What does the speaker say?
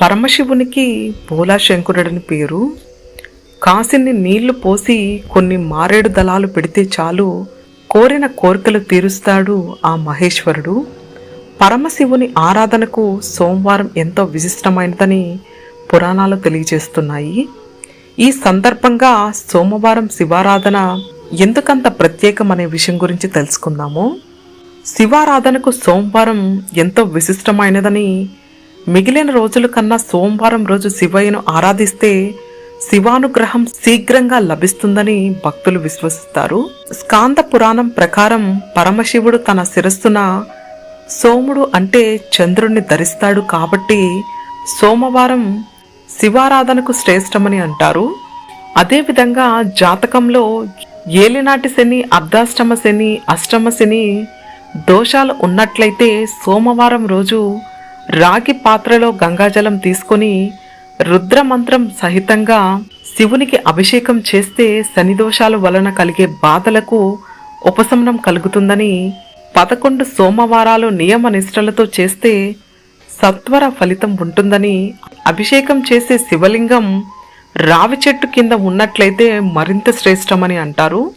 పరమశివునికి భోలాశంకరుడని పేరు. కాసిన్ని నీళ్ళు పోసి కొన్ని మారేడు దళాలు పెడితే చాలు కోరిన కోరికలు తీరుస్తాడు ఆ మహేశ్వరుడు. పరమశివుని ఆరాధనకు సోమవారం ఎంతో విశిష్టమైనదని పురాణాలు తెలియజేస్తున్నాయి. ఈ సందర్భంగా సోమవారం శివారాధన ఎందుకంత ప్రత్యేకం అనే విషయం గురించి తెలుసుకుందాము. శివారాధనకు సోమవారం ఎంతో విశిష్టమైనదని మిగిలిన రోజుల కన్నా సోమవారం రోజు శివయ్యను ఆరాధిస్తే శివానుగ్రహం శీఘ్రంగా లభిస్తుందని భక్తులు విశ్వసిస్తారు. స్కాంద పురాణం ప్రకారం పరమశివుడు తన శిరస్సున సోముడు అంటే చంద్రుణ్ణి ధరిస్తాడు కాబట్టి సోమవారం శివారాధనకు శ్రేష్టమని అంటారు. అదేవిధంగా జాతకంలో ఏలినాటి శని అర్ధాష్టమ శని అష్టమ శని దోషాలు ఉన్నట్లయితే సోమవారం రోజు రాగి పాత్రలో గంగాజలం తీసుకొని రుద్రమంత్రం సహితంగా శివునికి అభిషేకం చేస్తే శనిదోషాల వలన కలిగే బాధలకు ఉపశమనం కలుగుతుందని పదకొండు సోమవారాలు నియమ నిష్టలతో చేస్తే సత్వర ఫలితం ఉంటుందని అభిషేకం చేసే శివలింగం రావి చెట్టు కింద ఉన్నట్లయితే మరింత శ్రేష్టమని అంటారు.